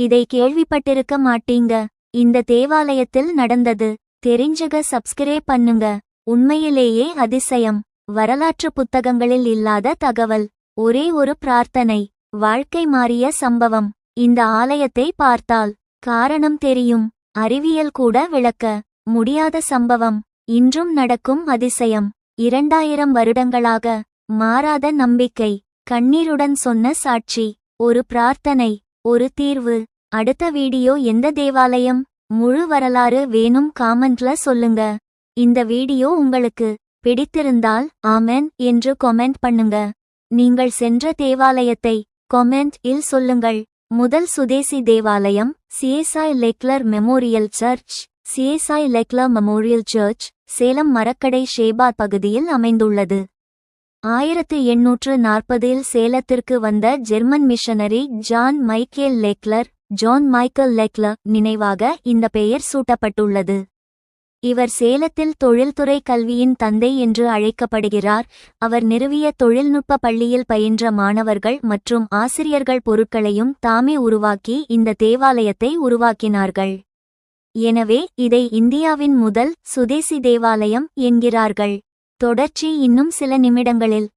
இதை கேள்விப்பட்டிருக்க மாட்டீங்க. இந்த தேவாலயத்தில் நடந்தது. தெரிஞ்சக சப்ஸ்கிரைப் பண்ணுங்க. உண்மையிலேயே அதிசயம். வரலாற்று புத்தகங்களில் இல்லாத தகவல். ஒரே ஒரு பிரார்த்தனை. வாழ்க்கை மாறிய சம்பவம். இந்த ஆலயத்தை பார்த்தால் காரணம் தெரியும். அறிவியல் கூட விளக்க. முடியாத சம்பவம். இன்றும் நடக்கும் அதிசயம். இரண்டாயிரம் வருடங்களாக மாறாத நம்பிக்கை. கண்ணீருடன் சொன்ன சாட்சி. ஒரு பிரார்த்தனை. ஒரு தீர்வு. அடுத்த வீடியோ எந்த தேவாலயம்? முழு வரலாறு வேணும் காமெண்ட்ல சொல்லுங்க. இந்த வீடியோ உங்களுக்கு பிடித்திருந்தால் ஆமென் என்று கொமெண்ட் பண்ணுங்க. நீங்கள் சென்ற தேவாலயத்தை கொமெண்ட் இல் சொல்லுங்கள். முதல் சுதேசி தேவாலயம் CSI Leclerc memorial church CSI Leclerc memorial church Salem Marakkadai ஷேபார் பகுதியில் அமைந்துள்ளது. ஆயிரத்து எண்ணூற்று நாற்பதில் சேலத்திற்கு வந்த German missionary John Michael Leclerc John Michael Leclerc நினைவாக இந்த பெயர் சூட்டப்பட்டுள்ளது. இவர் சேலத்தில் தொழில்துறை கல்வியின் தந்தை என்று அழைக்கப்படுகிறார். அவர் நிறுவிய தொழில்நுட்ப பள்ளியில் பயின்ற மாணவர்கள் மற்றும் ஆசிரியர்கள் பொருட்களையும் தாமே உருவாக்கி இந்த தேவாலயத்தை உருவாக்கினார்கள். எனவே இதை இந்தியாவின் முதல் சுதேசி தேவாலயம் என்கிறார்கள். தொடர்ச்சி இன்னும் சில நிமிடங்களில்.